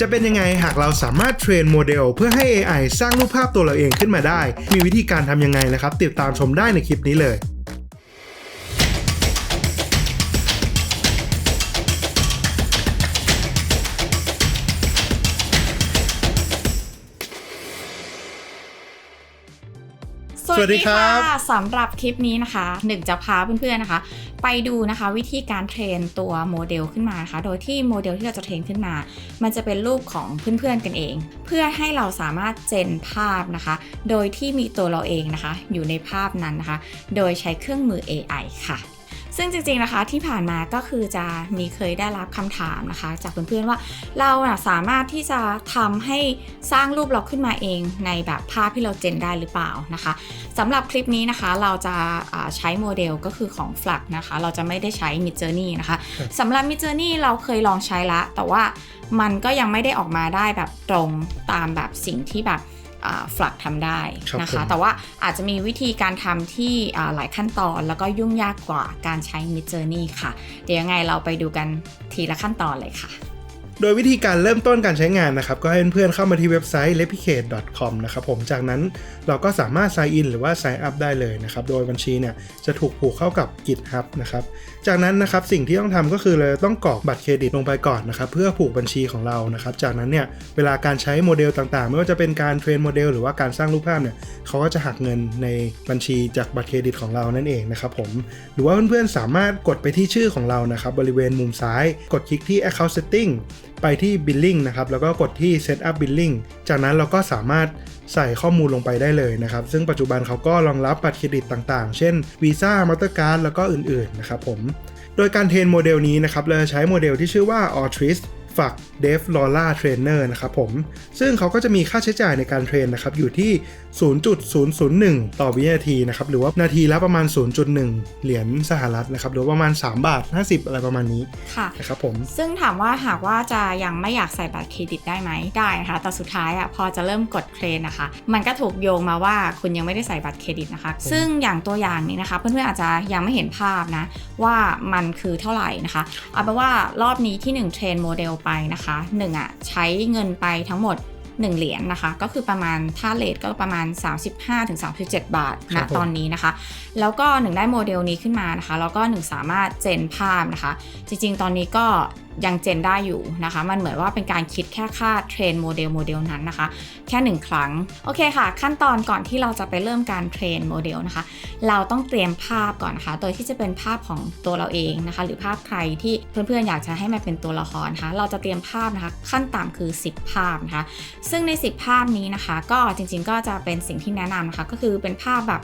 จะเป็นยังไงหากเราสามารถเทรนโมเดลเพื่อให้ AI สร้างรูปภาพตัวเราเองขึ้นมาได้ มีวิธีการทำยังไงนะครับ ติดตามชมได้ในคลิปนี้เลย สวัสดีครับค่ะสำหรับคลิปนี้นะคะหนึ่งจะพาเพื่อนๆนะคะ ไปดูนะคะวิธีการเทรนตัวโมเดลขึ้นมานะคะ โดยที่โมเดลที่เราจะเทรนขึ้นมา มันจะเป็นรูปของเพื่อนๆกันเอง เพื่อให้เราสามารถเจนภาพนะคะ โดยที่มีตัวเราเองนะคะ อยู่ในภาพนั้นนะคะ โดยใช้เครื่องมือ AI ค่ะ ซึ่งจริงๆนะคะที่ผ่านมาก็คือจะมีเคยได้รับคำถามนะคะ จากเพื่อนๆว่าเราน่ะสามารถที่จะทำให้สร้างรูปเราขึ้นมาเองในแบบภาพที่เราเจนได้หรือเปล่านะคะสำหรับคลิปนี้นะคะเราจะใช้โมเดลก็คือของ f l u x นะคะ เราจะไม่ได้ใช้ Mid Journey นะคะสำหรับ Mid Journey เราเคยลองใช้ละ แต่ว่ามันก็ยังไม่ได้ออกมาได้แบบตรงตามแบบสิ่งที่แบบ ฟลักทำได้นะครัคะบผมแต่ว่าอาจจะมีวิธีการทำที่อ่าหลายขั้นตอนแล้วก็ยุ่งยากกว่าการใช้ Mid Journey ค่ะ เดี๋ยวยังไงเราไปดูกันทีละขั้นตอนเลยค่ะโดยวิธีการเริ่มต้นการใช้งานนะครับ ก็ให้เพื่อนๆเข้ามาที่เว็บไซต์ replicate.com นะครับผมจากนั้นเราก็สามารถ sign in หรือว่า sign up ได้เลยนะครับ โดยบัญชีเนี่ยจะถูกผูกเข้ากับ GitHub นะครับจากนั้นนะครับสิ่งที่ต้องทำก็คือเราต้องกรอกบัตรเครดิตลงไปก่อนนะครับเพื่อผูกบัญชีของเรานะครับจากนั้นเนี่ยเวลาการใช้โมเดลต่างๆ ไม่ว่าจะเป็นการเทรนโมเดลหรือว่าการสร้างรูปภาพเนี่ยเขาก็จะหักเงินในบัญชีจากบัตรเครดิตของเรานั่นเองนะครับผมหรือว่าเพื่อนๆสามารถกดไปที่ชื่อของเรานะครับบริเวณมุมซ้าย กดคลิกที่ account setting ไปที่ billing นะครับแล้วก็กดที่ set up billing จากนั้นเราก็สามารถ ใส่ข้อมูลลงไปได้เลยนะครับ ซึ่งปัจจุบันเขาก็รองรับบัตรเครดิตต่างๆ เช่น Visa Mastercard แล้วก็อื่นๆนะครับผม โดยการเทรนโมเดลนี้นะครับเราจะใช้โมเดลที่ชื่อว่า Altris ฝัก Dev Lola Trainer นะครับผม ซึ่งเขาก็จะมีค่าใช้จ่ายในการเทรนนะครับ อยู่ที่ 0.001 ต่อวินาทีนะครับ หรือว่านาทีละประมาณ 0.1 เหรียญสหรัฐนะครับ หรือว่าประมาณ 3 บาท 50 อะไรประมาณนี้ค่ะนะครับผม ซึ่งถามว่าหากว่าจะยังไม่อยากใส่บัตรเครดิตได้ไหมได้นะคะ แต่สุดท้ายอะพอจะเริ่มกดเคลนนะคะ มันก็ถูกโยงมาว่าคุณยังไม่ได้ใส่บัตรเครดิตนะคะ ซึ่งอย่างตัวอย่างนี้นะคะ เพื่อนๆอาจจะยังไม่เห็นภาพนะว่ามันคือเท่าไหร่นะคะ เอาเป็นว่ารอบนี้ที่1เทรนโมเดลไปนะคะ1อะใช้เงินไปทั้งหมด 1 เหรียญนะคะ ก็คือประมาณถ้าเลทก็ประมาณ 35-37 บาทครันะบผมตอนนี้นะคะ แล้วก็หนึ่งได้โมเดลนี้ขึ้นมานะคะ แล้วก็หนึ่งสามารถเจนภาพนะคะ จริงๆ ตอนนี้ก็ยังเจนได้อยู่นะคะ มันเหมือนว่าเป็นการคิดแค่ค่าเทรนโมเดลโมเดลนั้นนะคะ แค่หนึ่งครั้ง โอเคค่ะ ขั้นตอนก่อนที่เราจะไปเริ่มการเทรนโมเดลนะคะ เราต้องเตรียมภาพก่อนนะคะ โดยที่จะเป็นภาพของตัวเราเองนะคะ หรือภาพใครที่เพื่อนๆอยากจะให้มันเป็นตัวละครนะคะ เราจะเตรียมภาพนะคะ ขั้นต่ำคือ 10 ภาพนะคะ ซึ่งใน 10 ภาพนี้นะคะ ก็จริงๆก็จะเป็นสิ่งที่แนะนำนะคะ ก็คือเป็นภาพแบบ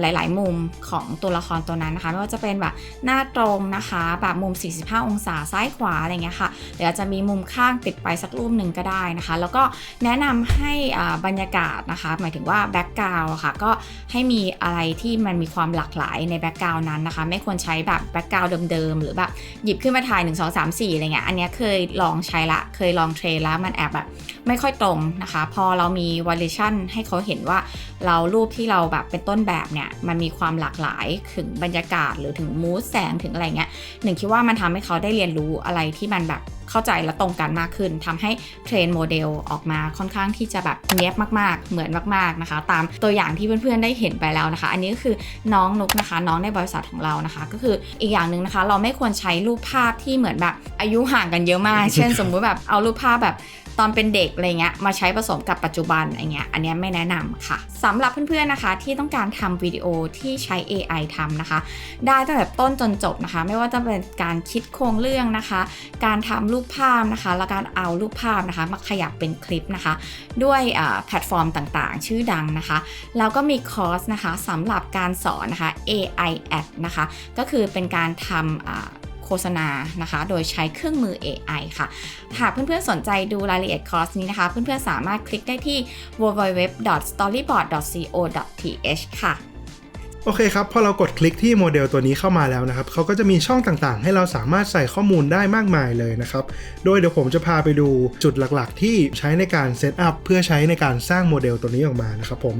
หลาย ๆ มุมของตัวละครตัวนั้นนะคะไม่ว่าจะเป็นแบบหน้าตรงนะคะแบบมุม 45 องศาซ้ายขวาอะไรเงี้ยค่ะหรืออาจจะมีมุมข้างติดไปสักรูปหนึ่งก็ได้นะคะ แล้วก็แนะนำให้อ่าบรรยากาศนะคะ หมายถึงว่าแบ็กกราวค่ะก็ให้มีอะไรที่มันมีความหลากหลายในแบ็กกราวนั้นนะคะ ไม่ควรใช้แบบแบ็กกราวเดิม ๆ หรือแบบหยิบขึ้นมาถ่าย 1 2 3 4อะไรเงี้ยอันนี้เคยลองใช้ละเคยลองเทรนแล้วมันแอบแบบไม่ค่อยตรงนะคะ พอเรามี variation ให้เขาเห็นว่าเรารูปที่เราแบบเป็นต้นแบบเนี่ยมันมีความหลากหลายถึงบรรยากาศหรือถึงมูสแสงถึงอะไรเงี้ยหนึ่งคิดว่ามันทำให้เขาได้เรียนรู้อะไรที่มันแบบเข้าใจและตรงกันมากขึ้นทำให้เทรนโมเดลออกมาค่อนข้างที่จะแบบเนี้ยบมากๆ เหมือนมากๆนะคะ ตามตัวอย่างที่เพื่อนๆได้เห็นไปแล้วนะคะ อันนี้ก็คือน้องนุกนะคะ น้องในบริษัทของเรานะคะ ก็คืออีกอย่างหนึ่งนะคะ เราไม่ควรใช้รูปภาพที่เหมือนแบบอายุห่างกันเยอะมาก เช่น สมมุติแบบเอารูปภาพแบบตอนเป็นเด็กอะไรเงี้ยมาใช้ผสมกับปัจจุบันอะไรเงี้ยอันเนี้ยไม่แนะนำค่ะสำหรับเพื่อนๆนะคะ ที่ต้องการทำวิดีโอที่ใช้ AI ทำนะคะ ได้ตั้งแต่ต้นจนจบนะคะ ไม่ว่าจะเป็นการคิดโครงเรื่องนะคะ การทำรูปภาพนะคะ แล้วการเอารูปภาพนะคะ มาขยับเป็นคลิปนะคะ ด้วยแพลตฟอร์มต่างๆ ชื่อดังนะคะ แล้วก็มีคอร์สนะคะสำหรับการสอนนะคะ AI Ad นะคะ ก็คือเป็นการทำโฆษณานะคะ โดยใช้เครื่องมือ AI ค่ะ หากเพื่อนๆ สนใจดูรายละเอียดคอร์สนี้นะคะ เพื่อนๆ สามารถคลิกได้ที่ www.storyboard.co.th ค่ะ โอเคครับ พอเรากดคลิกที่โมเดลตัวนี้เข้ามาแล้วนะครับเขาก็จะมีช่องต่างๆ ให้เราสามารถใส่ข้อมูลได้มากมายเลยนะครับ โดยเดี๋ยวผมจะพาไปดูจุดหลักๆ ที่ใช้ในการเซตอัพเพื่อใช้ในการสร้างโมเดลตัวนี้ออกมานะครับผม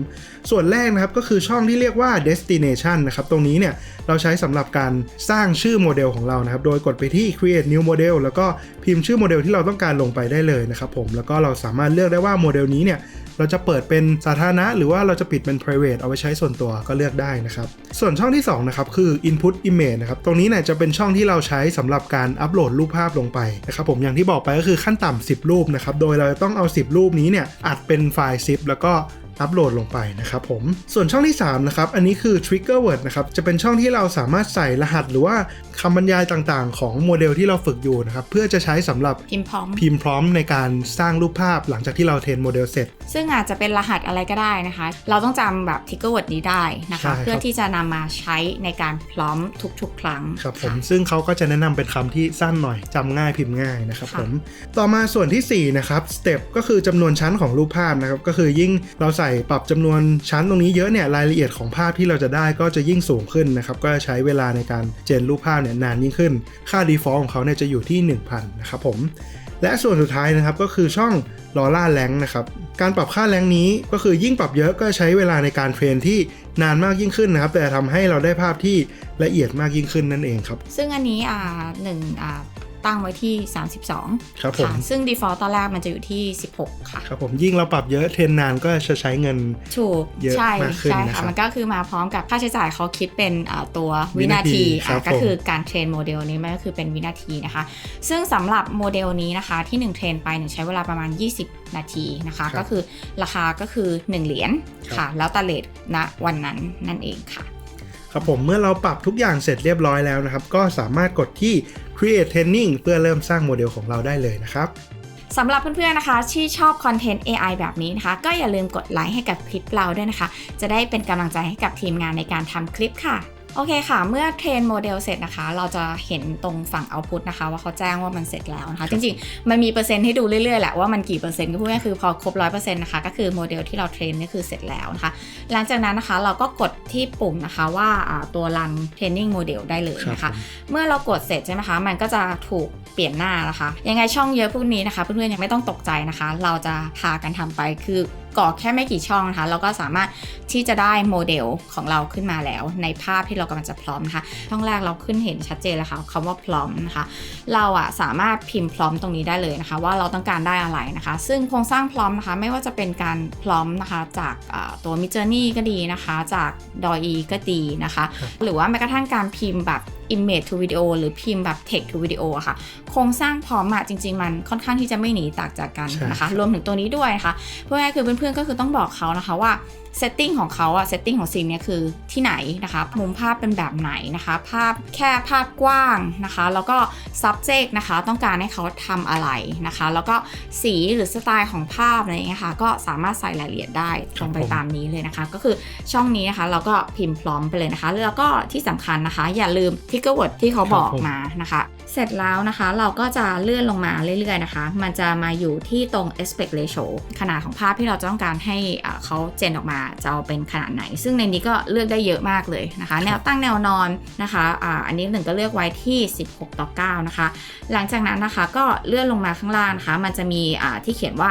ส่วนแรกนะครับก็คือช่องที่เรียกว่า destination นะครับตรงนี้เนี่ยเราใช้สำหรับการสร้างชื่อโมเดลของเรานะครับ โดยกดไปที่ create new model แล้วก็พิมพ์ชื่อโมเดลที่เราต้องการลงไปได้เลยนะครับผม แล้วก็เราสามารถเลือกได้ว่าโมเดลนี้เนี่ย เราจะเปิดเป็นสาธารณะ หรือว่าเราจะปิดเป็น private เอาไว้ใช้ส่วนตัวก็เลือกได้นะครับ ส่วนช่องที่2นะครับคือ input image นะครับ ตรงนี้เนี่ยจะเป็นช่องที่เราใช้สำหรับการอัปโหลดรูปภาพลงไปนะครับผมอย่างที่บอกไปก็คือขั้นต่ำ10 รูปนะครับ โดยเราจะต้องเอา 10 รูปนี้เนี่ยอัดเป็นไฟล์ zip แล้วก็ อัปโหลดลงไปนะครับผมส่วนช่องที่3นะครับอันนี้คือ trigger word นะครับจะเป็นช่องที่เราสามารถใส่รหัสหรือว่าคำบรรยายต่างๆ ของโมเดลที่เราฝึกอยู่นะครับเพื่อจะใช้สำหรับพิมพ์พร้อมพิมพ์พร้อมในการสร้างรูปภาพหลังจากที่เราเทรนโมเดลเสร็จ ซึ่งอาจจะเป็นรหัสอะไรก็ได้นะคะ เราต้องจำแบบทิกเกอร์เวิร์ดนี้ได้นะใช่ครัคะบเพื่อที่จะนำมาใช้ในการพร้อมทุกๆ ครั้งครับผมค่ะซึ่งเขาก็จะแนะนำเป็นคำที่สั้นหน่อยจำง่ายพิมพ์ง่ายนะครับค่ะผมต่อมาส่วนทีสี่4นะครับสเต็ปก็คือจำนวนชั้นของรูปภาพนะครับก็คือยิ่งเราใส่ปรับจำนวนชั้นตรงนี้เยอะเนี่ยรายละเอียดของภาพที่เราจะได้ก็จะยิ่งสูงขึ้นนะครับก็จะใช้เวลาในการเจนรูปภาพเนี่ยนานยิ่งขึ้น ค่า default ของเขาเนี่ยจะอยู่ที่ 1000 นะครับผมและส่วนสุดท้ายนะครับก็คือช่องลอล่าแรงนะครับการปรับค่าแรงนี้ก็คือยิ่งปรับเยอะก็ใช้เวลาในการเทรนที่นานมากยิ่งขึ้นนะครับ แต่ทำให้เราได้ภาพที่ละเอียดมากยิ่งขึ้นนั่นเองครับ ซึ่งอันนี้อ่าหนึ่งอ่า ตั้งไว้ที่ 32ครับผมค่ะซึ่ง default ตอนแรกมันจะอยู่ที่ 16 ค่ะ ครับผมยิ่งเราปรับเยอะเทรนนานก็จะใช้เงินถูกเยอะใช่มากขึ้นใช่นะครับค่ะมันก็คือมาพร้อมกับค่าใช้จ่ายเขาคิดเป็นอ่าตัววิวินานาทีทีครับอะก็ผมคือการเทรนโมเดลนี้มันก็คือเป็นวินาทีนะคะ ซึ่งสำหรับโมเดลนี้นะคะที่ 1 เทรนไปเนี่ยใช้เวลาประมาณ 20 นาทีนะคะก็คือราคาก็คือ 1 เหรียญค่ะ แล้วแตะเลทณวันนั้นนั่นเองค่ะ ครับผมเมื่อเราปรับทุกอย่างเสร็จเรียบร้อยแล้วนะครับ ก็สามารถกดที่ create training เพื่อเริ่มสร้างโมเดลของเราได้เลยนะครับสำหรับเพื่อนๆนะคะ ที่ชอบคอนเทนต์ AI แบบนี้นะคะ ก็อย่าลืมกดไลค์ให้กับคลิปเราด้วยนะคะ จะได้เป็นกำลังใจให้กับทีมงานในการทำคลิปค่ะ โอเคค่ะ เมื่อเทรนโมเดลเสร็จนะคะ เราจะเห็นตรงฝั่งเอาพุตนะคะ ว่าเขาแจ้งว่ามันเสร็จแล้วนะคะ จริงๆ มันมีเปอร์เซ็นต์ให้ดูเรื่อยๆ แหละว่ามันกี่เปอร์เซ็นต์ก็พูดง่ายๆคือพอครบร้อยเปอร์เซ็นต์นะคะ ก็คือโมเดลที่เราเทรนนี่คือเสร็จแล้วนะคะ หลังจากนั้นนะคะเราก็กดที่ปุ่มนะคะว่าอ่าตัว run training model ได้เลยนะครัคะบผมเมื่อเรากดเสร็จใช่ไหมคะ มันก็จะถูกเปลี่ยนหน้านะคะ ยังไงช่องเยอะพวกนี้นะคะ เพื่อนๆยังไม่ต้องตกใจนะคะ เราจะพากันทำไปคือ กรอกแค่ไม่กี่ช่องนะคะเราก็สามารถที่จะได้โมเดลของเราขึ้นมาแล้ว ในภาพที่เรากำลังจะพร้อมนะคะช่องแรกเราขึ้นเห็นชัดเจนแล้วค่ะคำว่าพร้อมนะคะเราอะสามารถพิมพ์พร้อมตรงนี้ได้เลยนะคะ ว่าเราต้องการได้อะไรนะคะ ซึ่งโครงสร้างพร้อมนะคะไม่ว่าจะเป็นการพร้อมนะคะจากอ่าตัว Mid Journey ก็ดีนะคะ จาก d o e ก็ดีนะคะ หรือว่าแม้กระทั่งการพิมพ์แบบ image to video หรือพิมพ์แบบ text to video อะค่ะ โครงสร้างพร้อมอะจริง ๆ มันค่อนข้างที่จะไม่หนีต่างจากกันใช่นะคะ รวมถึงตัวนี้ด้วยนะคะเพื่อง่ายๆคือเพื่อนๆก็คือต้องบอกเขานะคะว่า เซตติ้งของเขาอะเซตติ้งของซีนเนี่ยคือที่ไหนนะคะมุมภาพเป็นแบบไหนนะคะ ภาพแค่ภาพกว้างนะคะ แล้วก็ subject นะคะต้องการให้เขาทำอะไรนะคะ แล้วก็สีหรือสไตล์ของภาพอะไรอย่างเงี้ยค่ะก็สามารถใส่รายละเอียดได้ตรงไปผมตามนี้เลยนะคะ ก็คือช่องนี้นะคะเราก็พิมพ์พร้อมไปเลยนะคะ แล้วก็ที่สำคัญนะคะ อย่าลืม trigger word ที่เขาบอกมานะคะ เสร็จแล้วนะคะเราก็จะเลื่อนลงมาเรื่อยๆนะคะ มันจะมาอยู่ที่ตรง aspect ratio ขนาดของภาพที่เราจะต้องการให้อ่าเขาเจนออกมาจะเอาเป็นขนาดไหน ซึ่งในนี้ก็เลือกได้เยอะมากเลยนะคะ แนวตั้งแนวนอนนะคะอ่าอันนี้หนึ่งก็เลือกไว้ที่ 16 ต่อ 9 นะคะ หลังจากนั้นนะคะก็เลื่อนลงมาข้างล่างนะคะ มันจะมีอ่าที่เขียนว่า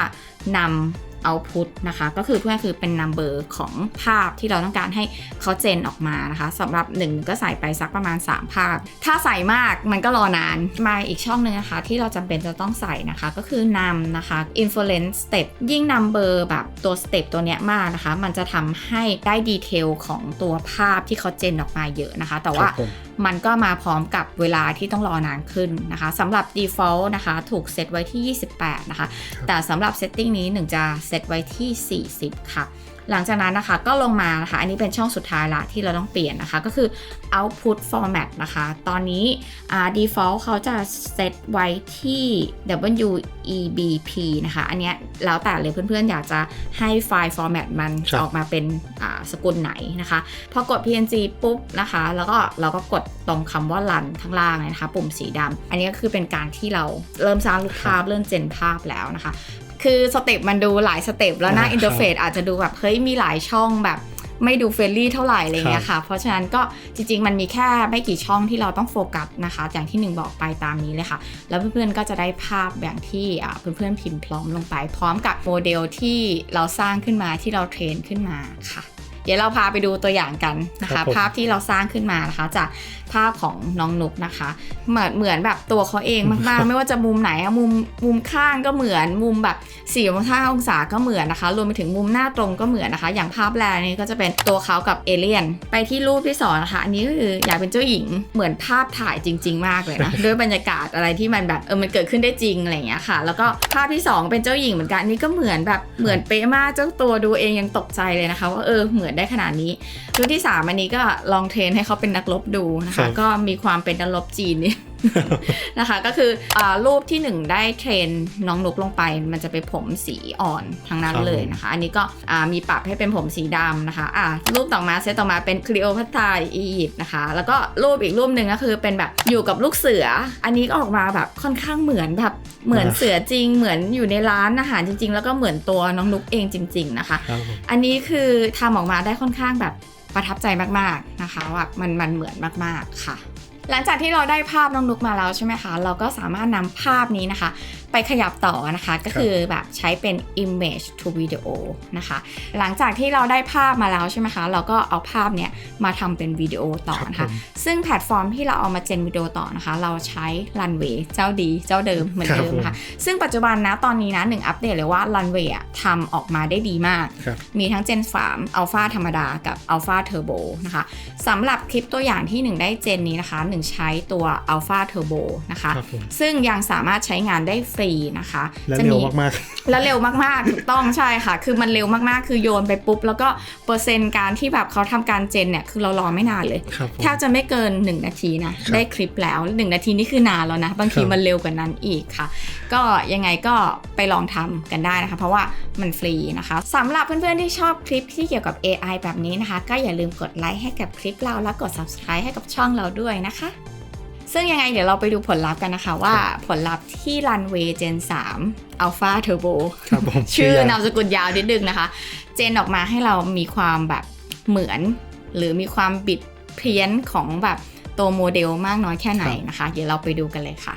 นำ output นะคะ ก็คือเพื่อนคือเป็น number ของภาพที่เราต้องการให้เขาเจนออกมานะคะสำหรับหนึ่งก็ใส่ไปสักประมาณ 3 ภาพ ถ้าใส่มากมันก็รอนาน มาอีกช่องหนึงนะคะ ที่เราจำเป็นจะต้องใส่นะคะ ก็คือนำนะคะ inference step ยิ่ง number แบบตัว step ตัวเนี้ยมากนะคะ มันจะทำให้ได้ดีเทลของตัวภาพที่เขาเจนออกมาเยอะนะคะ แต่ว่ามมันก็มาพร้อมกับเวลาที่ต้องรอนานขึ้นนะคะสำหรับ default นะคะถูกเซตไว้ที่ 28 นะคะครับแต่สำหรับ setting นี้หนึ่งจะเซตไว้ที่ 40 ค่ะ หลังจากนั้นนะคะก็ลงมานะคะ อันนี้เป็นช่องสุดท้ายละที่เราต้องเปลี่ยนนะคะ ก็คือ output format นะคะ ตอนนี้อ่า default เขาจะเซตไว้ที่ WEBP นะคะ อันเนี้ยแล้วแต่เลยเพื่อนๆ อยากจะให้ไฟล์ format มันครับออกมาเป็นอ่าสกุลไหนนะคะ พอกด PNG ปุ๊บนะคะ แล้วก็เราก็กดตรงคำว่า run ข้างล่างเลยนะคะ ปุ่มสีดำอันนี้ก็คือเป็นการที่เราเริ่มสร้างรูปภาพเริ่มเจนภาพแล้วนะคะ คือสเต็ปมันดูหลายสเต็ปแล้วหน้าอ่าอินเทอร์เฟซอาจจะดูแบบเฮ้ยมีหลายช่องแบบไม่ดูเฟรนลี่เท่าไหร่อะไรเงี้ยค่ะ เพราะฉะนั้นก็จริง ๆ มันมีแค่ไม่กี่ช่องที่เราต้องโฟกัสนะคะ อย่างที่หนึ่งบอกไปตามนี้เลยค่ะ แล้วเพื่อนๆก็จะได้ภาพอย่างที่อ่าเพื่อนๆพิมพ์พร้อมลงไป พร้อมกับโมเดลที่เราสร้างขึ้นมาที่เราเทรนขึ้นมาค่ะ เดี๋ยวเราพาไปดูตัวอย่างกันนะครัคะบผมภาพที่เราสร้างขึ้นมานะคะจากภาพของน้องนุกนะคะ เหมือนเหมือนแบบตัวเขาเองมากๆ ไม่ว่าจะมุมไหนอะมุมมุมข้างก็เหมือนมุมแบบสี่องศาองศาก็เหมือนนะคะรวมไปถึงมุมหน้าตรงก็เหมือนนะคะ อย่างภาพแรกนี้ก็จะเป็นตัวเขากับเอเลี่ยน ไปที่รูปที่สองนะคะอันนี้ก็คืออยากเป็นเจ้าหญิงเหมือนภาพถ่ายจริง ๆ มากเลยนะด้วยบรรยากาศอะไรที่มันแบบเออมันเกิดขึ้นได้จริงอะไรอย่างเงี้ยค่ะ แล้วก็ภาพที่สองเป็นเจ้าหญิงเหมือนกันอันนี้ก็เหมือนแบบเหมือนเป๊ะมากเจ้าตัวดูเองยังตกใจเลยนะคะว่าเออเหมือนได้ขนาดนี้รูปที่สามอันนี้ก็ลองเทรนให้เขาเป็นนักรบดูนะครัคะบก็มีความเป็นนักรบจีนนี่ นะคะ ก็คืออารูปที่หนึ่งได้เทรนน้องนุกลงไป มันจะเป็นผมสีอ่อนทั้งนั้นครับเลยนะคะ อันนี้ก็อ่ามีปรับให้เป็นผมสีดำนะคะอ่ารูปต่อมาเซตต่อมาเป็นคลีโอพัตราอียิปต์นะคะ แล้วก็รูปอีกรูปหนึ่งก็คือเป็นแบบอยู่กับลูกเสือ อันนี้ก็ออกมาแบบค่อนข้างเหมือนแบบเหมือนอ่าเสือจริง เหมือนอยู่ในร้านอาหารจริง ๆ แล้วก็เหมือนตัวน้องนุกเองจริง ๆนะคะครับผมอันนี้คือทำออกมาได้ค่อนข้างแบบประทับใจมากๆนะคะว่ามันมันเหมือนมากๆค่ะ หลังจากที่เราได้ภาพน้องนุกมาแล้วใช่ไหมคะ เราก็สามารถนำภาพนี้นะคะ ไปขยับต่อนะคะก็คือแบบใช้เป็น image to video นะคะ หลังจากที่เราได้ภาพมาแล้วใช่ไหมคะ เราก็เอาภาพเนี้ยมาทำเป็นวิดีโอต่อนะครัคะบผมซึ่งแพลตฟอร์มที่เราเอามาเจนวิดีโอต่อนะคะ เราใช้ Runway เจ้าดีเจ้าเดิมเหมือนเดิมนะคะซึ่งปัจจุบันนะตอนนี้นะหนึ่งอัปเดตเลยว่า Runway อะทำออกมาได้ดีมากครับมีทั้ง Gen 3 Alpha ธรรมดากับ Alpha Turbo นะคะสำหรับคลิปตัวอย่างที่1ได้เจนนี้นะคะ1ใช้ตัว Alpha Turbo นะคะครับผมซึ่งยังสามารถใช้งานได้ฟรีนะคะและจะเร็วมีมากแล้วเร็วมากๆถูกต้องใช่ค่ะ คือมันเร็วมากๆ คือโยนไปปุ๊บ แล้วก็เปอร์เซ็นต์การที่แบบเขาทำการเจนเนี่ยคือเรารอไม่นานเลยๆครับผมแทบจะไม่เกิน 1 นาทีนะครับได้คลิปแล้ว 1 นาทีนี่คือนานแล้วนะ บางทีครับมันเร็วกว่านั้นอีกค่ะ ก็ยังไงก็ไปลองทำกันได้นะคะ เพราะว่ามันฟรีนะคะสำหรับเพื่อนๆที่ชอบคลิปที่เกี่ยวกับ AI แบบนี้นะคะ ก็อย่าลืมกดไลค์ให้กับคลิปเราแล้วกด subscribe ให้กับช่องเราด้วยนะคะ ซึ่งยังไงเดี๋ยวเราไปดูผลลัพธ์กันนะคะว่าผลลัพธ์ที่ Runway Gen 3 Alpha Turbo ครับผมชื่อชื่อยาวนามสกุลยาวนิดนึงนะคะ เจนออกมาให้เรามีความแบบเหมือน หรือมีความบิดเพี้ยนของแบบตัวโมเดลมากน้อยแค่ไหนนะคะ เดี๋ยวเราไปดูกันเลยค่ะ